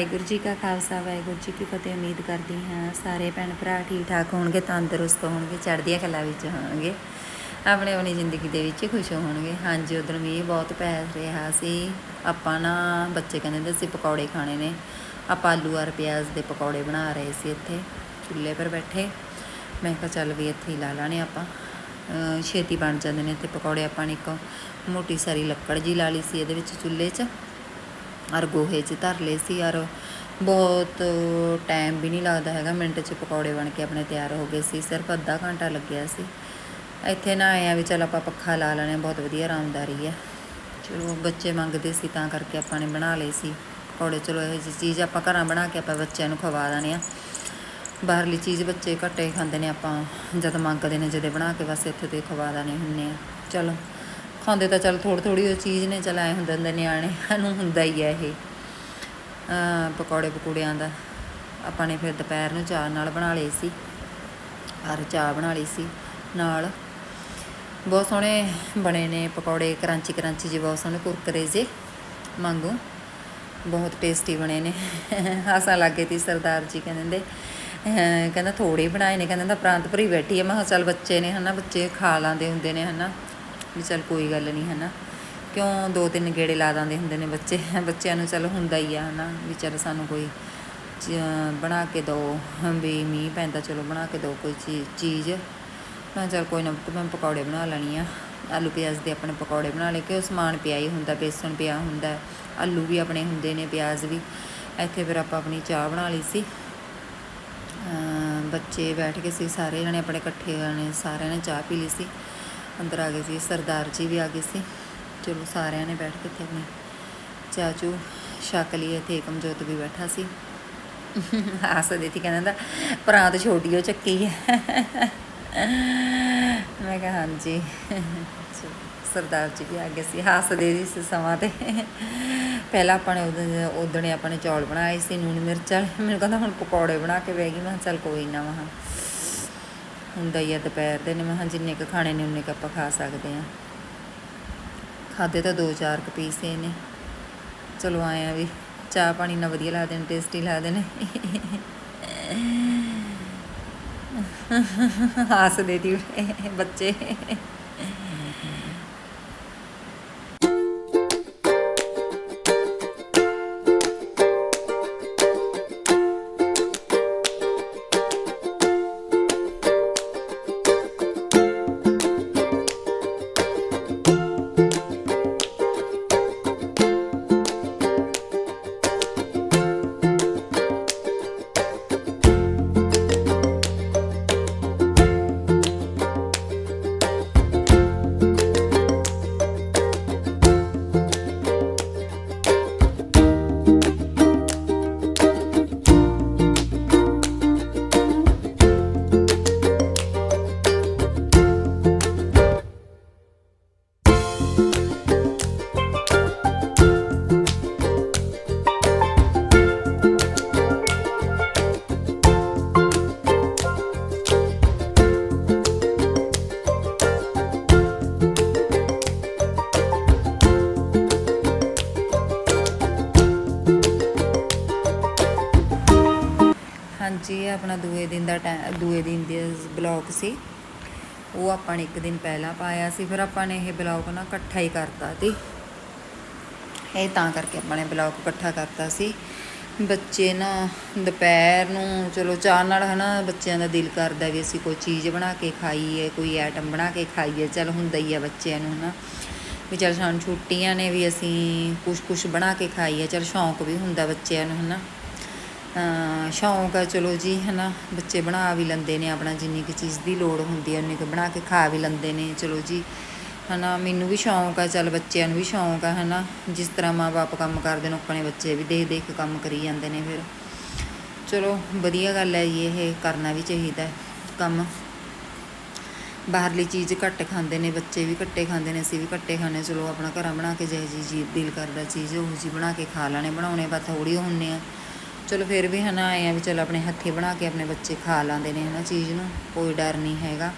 ਵਾਹਿਗੁਰੂ ਜੀ ਕਾ ਖਾਲਸਾ, ਵਾਹਿਗੁਰੂ ਜੀ ਕੀ ਫਤਿਹ। ਉਮੀਦ ਕਰਦੀ ਹਾਂ ਸਾਰੇ ਭੈਣ ਭਰਾ ਠੀਕ ਠਾਕ ਹੋਣਗੇ, ਤੰਦਰੁਸਤ ਹੋਣਗੇ, ਚੜ੍ਹਦੀਆਂ ਕਲਾ ਵਿੱਚ ਹੋਣਗੇ, ਆਪਣੇ ਆਪਣੀ ਜ਼ਿੰਦਗੀ ਦੇ ਵਿੱਚ ਖੁਸ਼ ਹੋਣਗੇ। ਹਾਂਜੀ ਉਦੋਂ ਮੀਂਹ ਬਹੁਤ ਪੈ ਰਿਹਾ ਸੀ। ਆਪਾਂ ਨਾ, ਬੱਚੇ ਕਹਿੰਦੇ ਹੁੰਦੇ ਸੀ ਪਕੌੜੇ ਖਾਣੇ ਨੇ। ਆਪਾਂ ਆਲੂ ਔਰ ਪਿਆਜ਼ ਦੇ ਪਕੌੜੇ ਬਣਾ ਰਹੇ ਸੀ ਇੱਥੇ, ਚੁੱਲ੍ਹੇ ਪਰ ਬੈਠੇ। ਮੈਂ ਕਿਹਾ ਚੱਲ ਵੀ ਇੱਥੇ ਹੀ ਲਾ ਲਾਣੇ ਆਪਾਂ। ਛੇਤੀ ਬਣ ਜਾਂਦੇ ਨੇ ਤੇ ਪਕੌੜੇ। ਆਪਾਂ ਨੇ ਇੱਕ ਮੋਟੀ ਸਾਰੀ ਲੱਕੜ ਜੀ ਲਾ ਲਈ ਸੀ ਇਹਦੇ ਵਿੱਚ ਚੁੱਲ੍ਹੇ 'ਚ। ਔਰ ਗੋਹੇ 'ਚ ਧਰ ਲਏ ਸੀ ਔਰ ਬਹੁਤ ਟਾਈਮ ਵੀ ਨਹੀਂ ਲੱਗਦਾ ਹੈਗਾ, ਮਿੰਟ 'ਚ ਪਕੌੜੇ ਬਣ ਕੇ ਆਪਣੇ ਤਿਆਰ ਹੋ ਗਏ ਸੀ, ਸਿਰਫ ਅੱਧਾ ਘੰਟਾ ਲੱਗਿਆ ਸੀ। ਇੱਥੇ ਨਾ ਆਏ ਆ ਵੀ ਚਲ ਆਪਾਂ ਪੱਖਾ ਲਾ ਲੈਣੇ ਬਹੁਤ ਵਧੀਆ ਆਰਾਮਦਾਰੀ ਹੈ ਚਲੋ ਬੱਚੇ ਮੰਗਦੇ ਸੀ ਤਾਂ ਕਰਕੇ ਆਪਾਂ ਨੇ ਬਣਾ ਲਏ ਸੀ ਪਕੌੜੇ। ਚਲੋ ਇਹ ਜਿਹੀ ਚੀਜ਼ ਆਪਾਂ ਘਰਾਂ ਬਣਾ ਕੇ ਆਪਾਂ ਬੱਚਿਆਂ ਨੂੰ ਖਵਾ ਦਾਨੇ ਆ ਬਾਹਰਲੀ ਚੀਜ਼ ਬੱਚੇ ਘੱਟੇ ਖਾਂਦੇ ਨੇ ਆਪਾਂ, ਜਦ ਮੰਗਦੇ ਨੇ ਜਦੇ ਬਣਾ ਕੇ ਬਸ ਇੱਥੇ ਤੇ ਖਵਾ ਦਾਨੇ ਹੁੰਨੇ ਆ ਚਲੋ ਖਾਂਦੇ ਤਾਂ ਚਲ ਥੋੜੀ ਥੋੜੀ ਉਹ ਚੀਜ਼ ਨੇ ਚਲਾਏ ਹੁੰਦੇ ਹੁੰਦਾ ਨਿਆਣਿਆਂ ਨੂੰ ਹੁੰਦਾ ਹੀ ਹੈ ਇਹ। ਪਕੌੜੇ ਪਕੂੜਿਆਂ ਦਾ, ਆਪਾਂ ਨੇ ਫਿਰ ਦੁਪਹਿਰ ਨੂੰ ਚਾਹ ਨਾਲ ਬਣਾ ਲਈ ਸੀ। ਔਰ ਚਾਹ ਬਣਾ ਲਈ ਸੀ ਨਾਲ। ਬਹੁਤ ਸੋਹਣੇ ਬਣੇ ਨੇ ਪਕੌੜੇ, ਕਰਾਂਚੀ ਕਰਾਂਚੀ ਜਿਹੇ ਬਹੁਤ ਸੋਹਣੇ ਕੁਰਕਰੇ ਜੇ ਮੰਗੂ ਬਹੁਤ ਟੇਸਟੀ ਬਣੇ ਨੇ। ਹਾਸਾ ਲੱਗੇ ਤੀ ਸਰਦਾਰ ਜੀ, ਕਹਿੰਦੇ ਅਹ ਕਹਿੰਦਾ ਥੋੜੇ ਬਣਾਏ ਨੇ, ਕਹਿੰਦਾ ਪ੍ਰਾਂਤ ਭਰੀ ਬੈਠੀ ਹੈ ਮੈਂ ਕਿਹਾ ਚੱਲ ਬੱਚੇ ਨੇ ਹਨਾ, ਬੱਚੇ ਖਾ ਲਾਂਦੇ ਹੁੰਦੇ ਨੇ ਹਨਾ। ਵੀ ਚੱਲ ਕੋਈ ਗੱਲ ਨਹੀਂ, ਹਨਾ। ਕਿਉਂ ਦੋ ਤਿੰਨ ਗੇੜੇ ਲਾ ਦਿੰਦੇ ਹੁੰਦੇ ਨੇ ਬੱਚੇ? ਬੱਚਿਆਂ ਨੂੰ ਚੱਲ ਹੁੰਦਾ ਹੀ ਆ, ਹਨਾ। ਵੀ ਚੱਲ ਸਾਨੂੰ ਕੋਈ ਬਣਾ ਕੇ ਦਿਓ ਵੀ ਮੀਂਹ ਪੈਂਦਾ, ਚਲੋ ਬਣਾ ਕੇ ਦਿਓ ਕੋਈ ਚੀ- ਚੀਜ਼। ਮੈਂ ਕਿਹਾ ਚੱਲ ਕੋਈ ਨਾ ਪੁੱਤ, ਮੈਂ ਪਕੌੜੇ ਬਣਾ ਲੈਣੀ ਆ। ਆਲੂ ਪਿਆਜ਼ ਦੇ ਆਪਣੇ ਪਕੌੜੇ ਬਣਾ ਲਏ, ਕਿ ਉਹ ਸਮਾਨ ਪਿਆ ਹੀ ਹੁੰਦਾ, ਬੇਸਣ ਪਿਆ ਹੁੰਦਾ, ਆਲੂ ਵੀ ਆਪਣੇ ਹੁੰਦੇ ਨੇ, ਪਿਆਜ਼ ਵੀ। ਇੱਥੇ ਫਿਰ ਆਪਾਂ ਆਪਣੀ ਚਾਹ ਬਣਾ ਲਈ ਸੀ। ਬੱਚੇ ਬੈਠ ਕੇ ਸੀ ਸਾਰੇ ਜਣੇ, ਆਪਣੇ ਇਕੱਠੇ ਨੇ ਸਾਰਿਆਂ ਨੇ ਚਾਹ ਪੀ ਲਈ ਸੀ। ਅੰਦਰ ਆ ਗਏ ਸੀ, ਸਰਦਾਰ ਜੀ ਵੀ ਆ ਗਏ ਸੀ। ਚਲੋ ਸਾਰਿਆਂ ਨੇ ਬੈਠ ਕੇ ਇੱਥੇ ਆਪਣੀ ਚਾਹ ਛਕ ਲਈ ਇੱਥੇ ਏਕਮਜੋਤ ਵੀ ਬੈਠਾ ਸੀ। ਹੱਸਦੇ ਸੀ ਕਹਿੰਦਾ ਪ੍ਰਾਂਤ ਛੋਟੀ ਉਹ ਚੱਕੀ ਹੈ। ਮੈਂ ਕਿਹਾ ਹਾਂਜੀ। ਸਰਦਾਰ ਜੀ ਵੀ ਆ ਗਏ ਸੀ, ਹੱਸਦੇ ਸੀ ਸਮਾਂ ਤੇ। ਪਹਿਲਾਂ ਆਪਾਂ ਨੇ ਉਦੋਂ ਉਦਣੇ ਆਪਾਂ ਨੇ ਚੌਲ ਬਣਾਏ ਸੀ ਨੂਨ ਮਿਰਚ ਵਾਲੇ। ਮੈਨੂੰ ਕਹਿੰਦਾ ਹੁਣ ਪਕੌੜੇ ਬਣਾ ਕੇ ਬਹਿ ਗਈ, ਮੈਂ ਕਿਹਾ ਚੱਲ ਕੋਈ ਨਾ ਮਹਾ ਹੁੰਦਾ ਹੀ ਆ ਦੁਪਹਿਰ ਦੇ ਨੇ। ਮੈਂ ਹਾਂ ਜਿੰਨੇ ਕੁ ਖਾਣੇ ਨੇ, ਉਨੇ ਕੁ ਆਪਾਂ ਖਾ ਸਕਦੇ ਆ ਖਾਦੇ ਤਾਂ ਦੋ ਚਾਰ ਕੁ ਪੀਸ ਹੀ ਨੇ। ਚਲੋ ਆਏ ਆ ਵੀ ਚਾਹ ਪਾਣੀ ਨਾਲ ਵਧੀਆ ਲਾ ਦੇਣ ਟੇਸਟੀ ਲੱਗਦੇ ਨੇ। ਹੱਸਦੇ ਦੀ ਬੱਚੇ। ਜੀ, ਇਹ ਆਪਣਾ ਦੂਏ ਦਿਨ ਦਾ ਟੈ- ਦੂਏ ਦਿਨ ਦੇ ਬਲੌਗ ਸੀ। ਉਹ ਆਪਾਂ ਨੇ ਇੱਕ ਦਿਨ ਪਹਿਲਾਂ ਪਾਇਆ ਸੀ, ਫਿਰ ਆਪਾਂ ਨੇ ਇਹ ਬਲੌਗ ਨਾ ਇਕੱਠਾ ਹੀ ਕਰਤਾ ਸੀ। ਇਹ ਤਾਂ ਕਰਕੇ ਆਪਾਂ ਨੇ ਬਲੌਗ ਇਕੱਠਾ ਕਰਤਾ ਸੀ। ਬੱਚੇ ਨਾ ਦੁਪਹਿਰ ਨੂੰ, ਚਲੋ ਚਾਹ ਨਾਲ ਹਨਾ, ਬੱਚਿਆਂ ਦਾ ਦਿਲ ਕਰਦਾ ਵੀ ਅਸੀਂ ਕੋਈ ਚੀਜ਼ ਬਣਾ ਕੇ ਖਾਈਏ, ਕੋਈ ਆਈਟਮ ਬਣਾ ਕੇ ਖਾਈਏ। ਚਲ ਹੁੰਦਾ ਹੀ ਆ ਬੱਚਿਆਂ ਨੂੰ ਹਨਾ। ਵੀ ਚਲ ਸਾਨੂੰ ਛੁੱਟੀਆਂ ਨੇ ਵੀ ਅਸੀਂ ਕੁਛ ਕੁਛ ਬਣਾ ਕੇ ਖਾਈਏ। ਚਲ ਸ਼ੌਂਕ ਵੀ ਹੁੰਦਾ ਬੱਚਿਆਂ ਨੂੰ ਹਨਾ। ਅਹ ਸ਼ੌਂਕ ਹੈ ਚਲੋ ਜੀ ਹੈ ਨਾ ਬੱਚੇ ਬਣਾ ਵੀ ਲੈਂਦੇ ਨੇ, ਆਪਣਾ ਜਿੰਨੀ ਕੁ ਚੀਜ਼ ਦੀ ਲੋੜ ਹੁੰਦੀ ਹੈ ਉਨੀ ਕੁ ਬਣਾ ਕੇ ਖਾ ਵੀ ਲੈਂਦੇ ਨੇ, ਚਲੋ ਜੀ। ਹਨਾ, ਮੈਨੂੰ ਵੀ ਸ਼ੌਂਕ ਆ, ਚੱਲ ਬੱਚਿਆਂ ਨੂੰ ਵੀ ਸ਼ੌਂਕ ਆ, ਹਨਾ, ਜਿਸ ਤਰ੍ਹਾਂ ਮਾਪੇ ਕੰਮ ਕਰਦੇ ਨੇ, ਆਪਣੇ ਬੱਚੇ ਵੀ ਦੇਖ ਦੇਖ ਕੇ ਕੰਮ ਕਰੀ ਜਾਂਦੇ ਨੇ ਫਿਰ। ਚਲੋ, ਵਧੀਆ ਗੱਲ ਹੈ ਜੀ, ਇਹ ਕਰਨਾ ਵੀ ਚਾਹੀਦਾ ਕੰਮ। ਬਾਹਰਲੀ ਚੀਜ਼ ਘੱਟ ਖਾਂਦੇ ਨੇ, ਬੱਚੇ ਵੀ ਘੱਟੇ ਖਾਂਦੇ ਨੇ, ਅਸੀਂ ਵੀ ਘੱਟੇ ਖਾਂਦੇ ਚਲੋ ਆਪਣਾ ਘਰਾਂ ਬਣਾ ਕੇ ਜਿਹੇ ਜੀ ਜੀ ਦਿਲ ਕਰਦਾ, ਚੀਜ਼ ਉਹ ਜੀ ਬਣਾ ਕੇ ਖਾ ਲੈਣੇ, ਬਣਾਉਣੇ, ਬਸ ਥੋੜੀ ਹੁੰਨੇ ਆ। ਚਲੋ ਫਿਰ ਵੀ ਹਨਾ ਆਏ ਆ ਵੀ ਚਲੋ ਆਪਣੇ ਹੱਥੀਂ ਬਣਾ ਕੇ ਆਪਣੇ ਬੱਚੇ ਖਾ ਲਾਂਦੇ ਨੇ ਹਨਾ ਚੀਜ਼ ਨੂੰ, ਕੋਈ ਡਰ ਨਹੀਂ ਹੈਗਾ।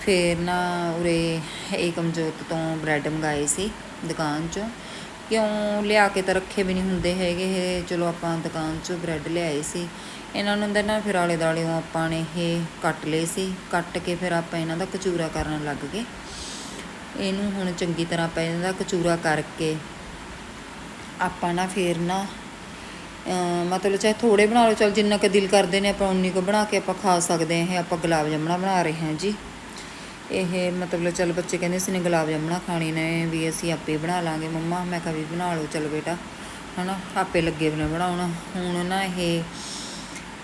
ਫਿਰ ਨਾ ਉਰੇ ਏਕਮਜੋਤ ਤੋਂ ਬ੍ਰੈਡ ਮੰਗਾਏ ਸੀ ਦੁਕਾਨ 'ਚੋਂ। ਕਿਉਂ ਲਿਆ ਕੇ ਤਾਂ ਰੱਖੇ ਵੀ ਨਹੀਂ ਹੁੰਦੇ ਹੈਗੇ ਇਹ, ਚਲੋ ਆਪਾਂ ਦੁਕਾਨ 'ਚੋਂ ਬ੍ਰੈਡ ਲਿਆਏ ਸੀ। ਇਹਨਾਂ ਨੂੰ ਤਾਂ ਨਾ ਫਿਰ ਆਲੇ ਦਾਲਿਓਂ ਆਪਾਂ ਨੇ ਇਹ ਕੱਟ ਲਏ ਸੀ, ਕੱਟ ਕੇ ਫਿਰ ਆਪਾਂ ਇਹਨਾਂ ਦਾ ਕਚੂਰਾ ਕਰਨ ਲੱਗ ਗਏ। ਇਹਨੂੰ ਹੁਣ ਚੰਗੀ ਤਰ੍ਹਾਂ ਆਪਾਂ ਇਹਨਾਂ ਦਾ ਕਚੂਰਾ ਕਰਕੇ ਆਪਾਂ ਨਾ ਫੇਰ ਨਾ ਮਤਲਬ ਚਾਹੇ ਥੋੜੇ ਬਣਾ ਲਓ, ਚਲ ਜਿੰਨਾ ਕੁ ਦਿਲ ਕਰਦੇ ਨੇ ਆਪਾਂ ਉਨੀ ਕੁ ਬਣਾ ਕੇ ਆਪਾਂ ਖਾ ਸਕਦੇ ਹਾਂ। ਇਹ ਆਪਾਂ ਗੁਲਾਬ ਜਾਮਣਾ ਬਣਾ ਰਹੇ ਹਾਂ ਜੀ। ਇਹ ਮਤਲਬ ਚਲ ਬੱਚੇ ਕਹਿੰਦੇ ਸੀ ਨੇ ਗੁਲਾਬ ਜਾਮਣਾ ਖਾਣੀ ਨੇ ਵੀ ਅਸੀਂ ਆਪੇ ਬਣਾ ਲਾਂਗੇ ਮੰਮਾ। ਮੈਂ ਕਿਹਾ ਵੀ ਬਣਾ ਲਓ, ਚਲ ਬੇਟਾ, ਹਨਾ, ਆਪੇ ਲੱਗੇ ਬਣੇ ਬਣਾਉਣ। ਹੁਣ ਨਾ ਇਹ,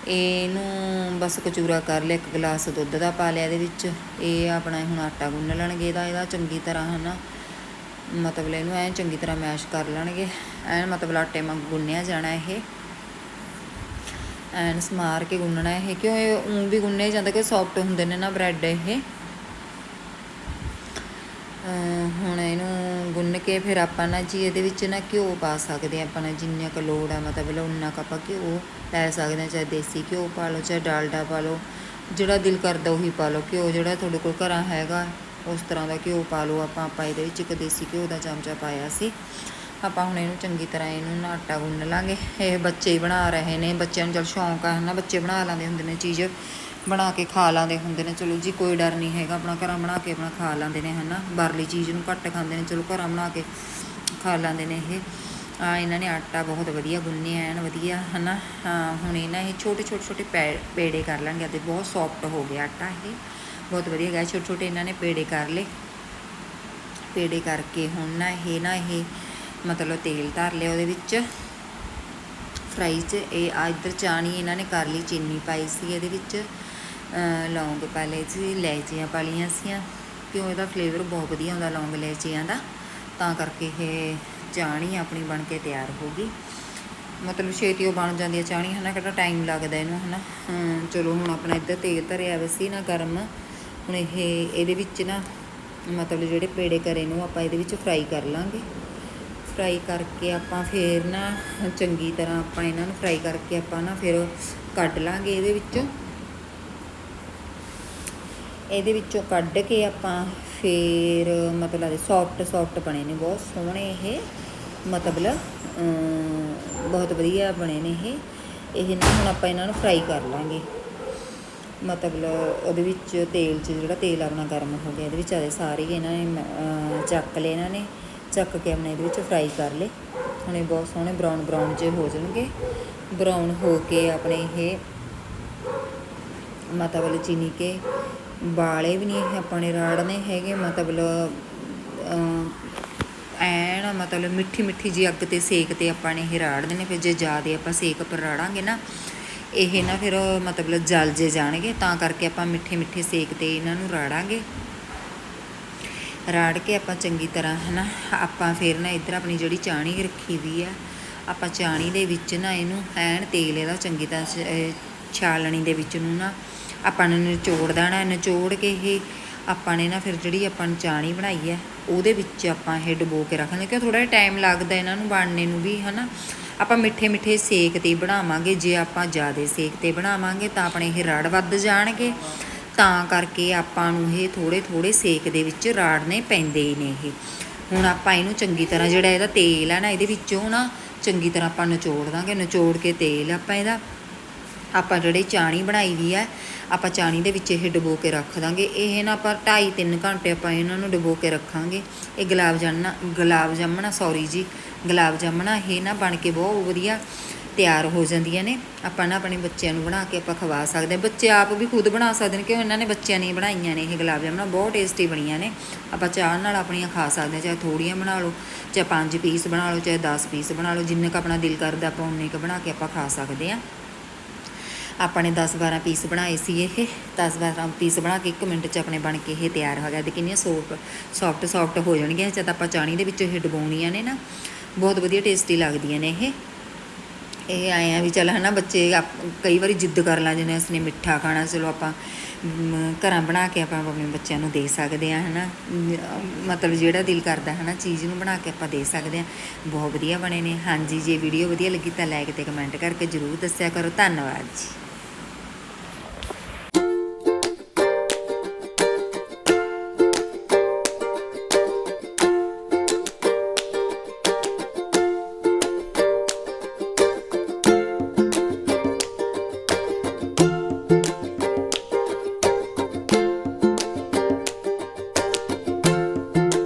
ਇਹਨੂੰ ਬਸ ਕਚੂਰਾ ਕਰ ਲਿਆ, ਇੱਕ ਗਲਾਸ ਦੁੱਧ ਦਾ ਪਾ ਲਿਆ ਇਹਦੇ ਵਿੱਚ। ਇਹ ਆਪਣਾ ਹੁਣ ਆਟਾ ਗੁੰਨ ਲੈਣਗੇ ਇਹਦਾ ਇਹਦਾ ਚੰਗੀ ਤਰ੍ਹਾਂ, ਹਨਾ। ਮਤਲਬ ਇਹਨੂੰ ਐ ਚੰਗੀ ਤਰ੍ਹਾਂ ਮੈਸ਼ ਕਰ ਲੈਣਗੇ। ਐਨ ਮਤਲਬ ਆਟੇ ਵਾਂਗ ਗੁੰਨਿਆ ਜਾਣਾ ਇਹ। ਐਨ ਸਮਾਰ ਕੇ ਗੁੰਨਣਾ ਇਹ। ਕਿਉਂ ਇਹ ਉਂ ਵੀ ਗੁੰਨੇ ਜਾਂਦਾ ਕਿ ਸੌਫਟ ਹੁੰਦੇ ਨੇ ਨਾ ਬ੍ਰੈਡ ਇਹ। ਹੁਣ ਇਹਨੂੰ ਗੁੰਨ ਕੇ ਫਿਰ ਆਪਾਂ ਨਾ ਜੀ ਇਹਦੇ ਵਿੱਚ ਨਾ ਘਿਓ ਪਾ ਸਕਦੇ ਹਾਂ। ਆਪਾਂ ਨਾ ਜਿੰਨਾ ਕੁ ਲੋੜ ਆ, ਮਤਲਬ ਉਨਾ ਕੁ ਆਪਾਂ ਘਿਓ ਲੈ ਸਕਦੇ ਹਾਂ, ਚਾਹੇ ਦੇਸੀ ਘਿਓ ਪਾ ਲਓ, ਚਾਹੇ ਡਾਲਡਾ ਪਾ ਲਓ। ਜਿਹੜਾ ਦਿਲ ਕਰਦਾ ਉਹੀ ਪਾ ਲਓ। ਘਿਓ ਜਿਹੜਾ ਤੁਹਾਡੇ ਕੋਲ ਘਰਾਂ ਹੈਗਾ। ਉਸ ਤਰ੍ਹਾਂ ਦਾ ਘਿਓ ਪਾ ਲਓ। ਆਪਾਂ ਆਪਾਂ ਇਹਦੇ ਵਿੱਚ ਇੱਕ ਦੇਸੀ ਘਿਓ ਦਾ ਚਮਚਾ ਪਾਇਆ ਸੀ। ਆਪਾਂ ਹੁਣ ਇਹਨੂੰ ਚੰਗੀ ਤਰ੍ਹਾਂ ਇਹਨੂੰ ਨਾ ਆਟਾ ਗੁੰਨ ਲਾਂਗੇ। ਇਹ ਬੱਚੇ ਹੀ ਬਣਾ ਰਹੇ ਨੇ। ਬੱਚਿਆਂ ਨੂੰ ਚਲ ਸ਼ੌਂਕ ਆ ਹਨਾ। ਬੱਚੇ ਬਣਾ ਲੈਂਦੇ ਹੁੰਦੇ ਨੇ ਚੀਜ਼। ਬਣਾ ਕੇ ਖਾ ਲਾਂਦੇ ਹੁੰਦੇ ਨੇ। ਚਲੋ ਜੀ, ਕੋਈ ਡਰ ਨਹੀਂ ਹੈਗਾ। ਆਪਣਾ ਘਰਾਂ ਬਣਾ ਕੇ ਆਪਣਾ ਖਾ ਲੈਂਦੇ ਨੇ ਹਨਾ। ਬਾਹਰਲੀ ਚੀਜ਼ ਨੂੰ ਘੱਟ ਖਾਂਦੇ ਨੇ। ਚਲੋ ਘਰਾਂ ਬਣਾ ਕੇ ਖਾ ਲੈਂਦੇ ਨੇ ਇਹ। ਆ ਇਹਨਾਂ ਨੇ ਆਟਾ ਬਹੁਤ ਵਧੀਆ ਗੁੰਨਿਆ, ਐਨ ਵਧੀਆ ਹਨਾ। ਹਾਂ ਹੁਣ ਇਹਨਾਂ ਇਹ ਛੋਟੇ ਛੋਟੇ ਛੋਟੇ ਪੈ- ਪੇੜੇ ਕਰ ਲਾਂਗੇ। ਅਤੇ ਬਹੁਤ ਸੌਫਟ ਹੋ ਗਿਆ ਆਟਾ ਇਹ। ਬਹੁਤ ਵਧੀਆ ਗਿਆ ਛੋਟੇ ਛੋਟੇ ਇਹਨਾਂ ਨੇ ਪੇੜੇ ਕਰ ਲਏ। ਪੇੜੇ ਕਰਕੇ ਹੁਣ ਨਾ ਇਹ ਨਾ ਇਹ ਮਤਲਬ ਤੇਲ ਧਰ ਲਿਆ ਉਹਦੇ ਵਿੱਚ। ਫਰਾਈ 'ਚ ਇਹ ਆ ਇੱਧਰ ਚਾਣੀ ਇਹਨਾਂ ਨੇ ਕਰ ਲਈ ਚੀਨੀ ਪਾਈ ਸੀ ਇਹਦੇ ਵਿੱਚ। ਲੌਂਗ ਪਾ ਲਏ ਸੀ ਇਲਾਇਚੀਆਂ ਪਾ ਲਈਆਂ ਸੀਆਂ। ਕਿਉਂ ਇਹਦਾ ਫਲੇਵਰ ਬਹੁਤ ਵਧੀਆ ਹੁੰਦਾ ਲੌਂਗ ਇਲਾਇਚੀਆਂ ਦਾ। ਤਾਂ ਕਰਕੇ ਇਹ ਚਾਣੀ ਆਪਣੀ ਬਣ ਕੇ ਤਿਆਰ ਹੋ ਗਈ। ਮਤਲਬ ਛੇਤੀ ਉਹ ਬਣ ਜਾਂਦੀ ਹੈ ਚਾਣੀ ਹਨਾ ਕਿਹੜਾ ਟਾਈਮ ਲੱਗਦਾ ਇਹਨੂੰ ਹਨਾ। ਹਮ, ਚਲੋ ਹੁਣ ਆਪਣਾ ਇੱਧਰ ਤੇਲ ਧਰਿਆ ਵਾ ਨਾ ਗਰਮ। ਹੁਣ ਇਹ, ਇਹਦੇ ਵਿੱਚ ਨਾ ਮਤਲਬ ਜਿਹੜੇ ਪੇੜੇ ਕਰੇ ਨੂੰ ਆਪਾਂ ਇਹਦੇ ਵਿੱਚ ਫਰਾਈ ਕਰ ਲਾਂਗੇ। ਫਰਾਈ ਕਰਕੇ ਆਪਾਂ ਫੇਰ ਨਾ ਚੰਗੀ ਤਰ੍ਹਾਂ ਆਪਾਂ ਇਹਨਾਂ ਨੂੰ ਫਰਾਈ ਕਰਕੇ ਆਪਾਂ ਨਾ ਫਿਰ ਕੱਢ ਲਾਂਗੇ ਇਹਦੇ ਵਿੱਚੋਂ। ਇਹਦੇ ਵਿੱਚੋਂ ਕੱਢ ਕੇ ਆਪਾਂ ਫੇਰ ਮਤਲਬ ਸੌਫਟ ਸੌਫਟ ਬਣੇ ਨੇ, ਬਹੁਤ ਸੋਹਣੇ ਇਹ। ਮਤਲਬ ਬਹੁਤ ਵਧੀਆ ਬਣੇ ਨੇ ਇਹ। ਇਹ ਨਾ ਹੁਣ ਆਪਾਂ ਇਹਨਾਂ ਨੂੰ ਫਰਾਈ ਕਰ ਲਾਂਗੇ। ਮਤਲਬ ਉਹਦੇ ਵਿੱਚ ਤੇਲ 'ਚ ਜਿਹੜਾ ਤੇਲ ਆਪਣਾ ਗਰਮ ਹੋ ਗਿਆ, ਇਹਦੇ ਵਿੱਚ ਆਦੇ ਸਾਰੇ ਇਹਨਾਂ ਨੇ ਚੱਕ ਲਏ ਇਹਨਾਂ ਨੇ, ਚੱਕ ਕੇ ਆਪਣੇ ਇਹਦੇ ਵਿੱਚ ਫਰਾਈ ਕਰ ਲਏ। ਹੁਣ ਇਹ ਬਹੁਤ ਸੋਹਣੇ ਬਰਾਊਨ ਬਰਾਊਨ ਜਿਹੇ ਹੋ ਜਾਣਗੇ। ਬਰਾਊਨ ਹੋ ਕੇ ਆਪਣੇ ਇਹ ਮਤਲਬ ਚੀਨੀ ਕੇ ਵਾਲੇ ਵੀ ਨਹੀਂ ਇਹ ਆਪਾਂ ਨੇ ਰਾੜਨੇ ਹੈਗੇ, ਮਤਲਬ ਐਨ ਮਤਲਬ ਮਿੱਠੀ ਮਿੱਠੀ ਜੀ ਅੱਗ ਤੇ ਸੇਕ ਤੇ ਆਪਾਂ ਨੇ ਇਹ ਰਾੜਨੇ ਨੇ, ਫਿਰ ਜੇ ਜ਼ਿਆਦਾ ਆਪਾਂ ਸੇਕ ਪਰ ਰਾੜਾਂਗੇ ਨਾ ਇਹ ਨਾ ਫਿਰ ਮਤਲਬ ਜਲ ਜੇ ਜਾਣਗੇ, ਤਾਂ ਕਰਕੇ ਆਪਾਂ ਮਿੱਠੇ ਮਿੱਠੇ ਸੇਕ ਤੇ ਇਹਨਾਂ ਨੂੰ ਰਾੜਾਂਗੇ। ਰਾੜ ਕੇ ਆਪਾਂ ਚੰਗੀ ਤਰ੍ਹਾਂ, ਹਨਾ, ਆਪਾਂ ਫਿਰ ਨਾ ਇੱਧਰ ਆਪਣੀ ਜਿਹੜੀ ਚਾਣੀ ਰੱਖੀ ਵੀ ਆ, ਆਪਾਂ ਚਾਣੀ ਦੇ ਵਿੱਚ ਨਾ ਇਹਨੂੰ ਐਨ ਤੇਲ ਇਹਦਾ ਚੰਗੀ ਤਰ੍ਹਾਂ ਛਾਲਣੀ ਦੇ ਵਿੱਚ ਨੂੰ ਨਾ ਆਪਾਂ ਨੇ ਨਿਚੋੜ ਦੇਣਾ, ਨਿਚੋੜ ਕੇ ਇਹ ਆਪਾਂ ਨੇ ਨਾ ਫਿਰ ਜਿਹੜੀ ਆਪਾਂ ਨੇ ਚਾਣੀ ਬਣਾਈ ਹੈ ਉਹਦੇ ਵਿੱਚ ਆਪਾਂ ਇਹ ਡਬੋ ਕੇ ਰੱਖ ਰੱਖਣਾ ਕਿਉਂ ਥੋੜਾ ਜਿਹਾ ਟਾਈਮ ਲੱਗਦਾ ਇਹਨਾਂ ਨੂੰ ਬਣਨੇ ਨੂੰ ਵੀ, ਹਨਾ? ਆਪਾਂ ਮਿੱਠੇ ਮਿੱਠੇ ਸੇਕ ਤੇ ਬਣਾਵਾਂਗੇ, ਜੇ ਆਪਾਂ ਜ਼ਿਆਦਾ ਸੇਕ ਤੇ ਬਣਾਵਾਂਗੇ ਤਾਂ ਆਪਣੇ ਇਹ ਰੜ ਵੱਧ ਜਾਣਗੇ। ਤਾਂ ਕਰਕੇ ਆਪਾਂ ਨੂੰ ਇਹ ਥੋੜੇ ਥੋੜੇ ਸੇਕ ਦੇ ਵਿੱਚ ਰਾੜਨੇ ਪੈਂਦੇ ਹੀ ਨੇ ਇਹ। ਹੁਣ ਆਪਾਂ ਇਹਨੂੰ ਚੰਗੀ ਤਰ੍ਹਾਂ ਜਿਹੜਾ ਇਹਦਾ ਤੇਲ ਹੈ ਨਾ, ਇਹਦੇ ਵਿੱਚੋਂ ਨਾ ਚੰਗੀ ਤਰ੍ਹਾਂ ਆਪਾਂ ਨਿਚੋੜ ਦਾਂਗੇ, ਨਿਚੋੜ ਕੇ ਤੇਲ ਆਪਾਂ ਇਹਦਾ ਆਪਾਂ ਜਿਹੜੀ ਚਾਣੀ ਬਣਾਈ ਵੀ ਹੈ ਆਪਾਂ ਚਾਣੀ ਦੇ ਵਿੱਚ ਇਹ ਡੁਬੋ ਕੇ ਰੱਖ ਦਾਂਗੇ। ਇਹ ਨਾ ਆਪਾਂ 2.5 3 ਘੰਟੇ ਆਪਾਂ ਇਹਨਾਂ ਨੂੰ ਡੁਬੋ ਕੇ ਰੱਖਾਂਗੇ। ਇਹ ਗੁਲਾਬ ਜਾਮਣਾ ਗੁਲਾਬ ਜਾਮਣਾ ਸੌਰੀ ਜੀ, ਗੁਲਾਬ ਜਾਮਣਾ ਇਹ ਨਾ ਬਣ ਕੇ ਬਹੁਤ ਵਧੀਆ ਤਿਆਰ ਹੋ ਜਾਂਦੀਆਂ ਨੇ। ਆਪਾਂ ਨਾ ਆਪਣੇ ਬੱਚਿਆਂ ਨੂੰ ਬਣਾ ਕੇ ਆਪਾਂ ਖਵਾ ਸਕਦੇ ਹਾਂ। ਬੱਚੇ ਆਪ ਵੀ ਖੁਦ ਬਣਾ ਸਕਦੇ ਨੇ, ਕਿਉਂ ਇਹਨਾਂ ਨੇ ਬੱਚਿਆਂ ਨੇ ਬਣਾਈਆਂ ਨੇ ਇਹ ਗੁਲਾਬ ਜਾਮਣਾ। ਬਹੁਤ ਟੇਸਟੀ ਬਣੀਆਂ ਨੇ। ਆਪਾਂ ਚਾਹ ਨਾਲ ਆਪਣੀਆਂ ਖਾ ਸਕਦੇ ਹਾਂ, ਚਾਹੇ ਥੋੜੀਆਂ ਬਣਾ ਲਓ, ਚਾਹੇ 5 ਪੀਸ ਬਣਾ ਲਓ, ਚਾਹੇ 10 ਪੀਸ ਬਣਾ ਲਓ। ਜਿੰਨੇ ਕ ਆਪਣਾ ਦਿਲ ਕਰਦਾ ਆਪਾਂ ਉਨੇ ਕ ਬਣਾ ਕੇ ਆਪਾਂ ਖਾ ਸਕਦੇ ਹਾਂ। ਆਪਾਂ ਨੇ 10-12 ਪੀਸ ਬਣਾਏ ਸੀ ਇਹ। 10-12 ਪੀਸ ਬਣਾ ਕੇ 1 ਮਿੰਟ 'ਚ ਆਪਣੇ ਬਣ ਕੇ ਇਹ ਤਿਆਰ ਹੋ ਗਿਆ। ਤੇ ਕਿੰਨੀਆਂ ਸੌਫਟ ਸੌਫਟ ਸੌਫਟ ਹੋ ਜਾਣਗੀਆਂ। ਜਦ ਆਪਾਂ ਚਾਣੀ ਦੇ ਵਿੱਚ ਇਹ ਡੁਬਾਉਣੀਆਂ ਨੇ ਨਾ ਬਹੁਤ ਵਧੀਆ ਟੇਸਟੀ ਲੱਗਦੀਆਂ ਨੇ ਇਹ। ਇਹ ਆਏ ਆ ਵੀ ਚੱਲ ਹਨਾ ਬੱਚੇ ਆਪ- ਕਈ ਵਾਰੀ ਜਿੱਦ ਕਰ ਲਾਂ ਜਿਵੇਂ ਅਸੀਂ ਮਿੱਠਾ ਖਾਣਾ ਚਲੋ ਆਪਾਂ ਘਰਾਂ ਬਣਾ ਕੇ ਆਪਾਂ ਆਪਣੇ ਬੱਚਿਆਂ ਨੂੰ ਦੇ ਸਕਦੇ ਆ ਹਨਾ। ਮ, ਮਤਲਬ ਜਿਹੜਾ ਦਿਲ ਕਰਦਾ ਹਨਾ ਚੀਜ਼ ਨੂੰ ਬਣਾ ਕੇ ਆਪਾਂ ਦੇ ਸਕਦੇ ਆ ਬਹੁਤ ਵਧੀਆ ਬਣੇ ਨੇ। ਹਾਂਜੀ ਜੇ ਵੀਡੀਓ ਵਧੀਆ ਲੱਗੀ ਤਾਂ ਲਾਈਕ ਤੇ ਕਮੈਂਟ ਕਰਕੇ ਜਰੂਰ ਦੱਸਿਆ ਕਰੋ। ਧੰਨਵਾਦ ਜੀ।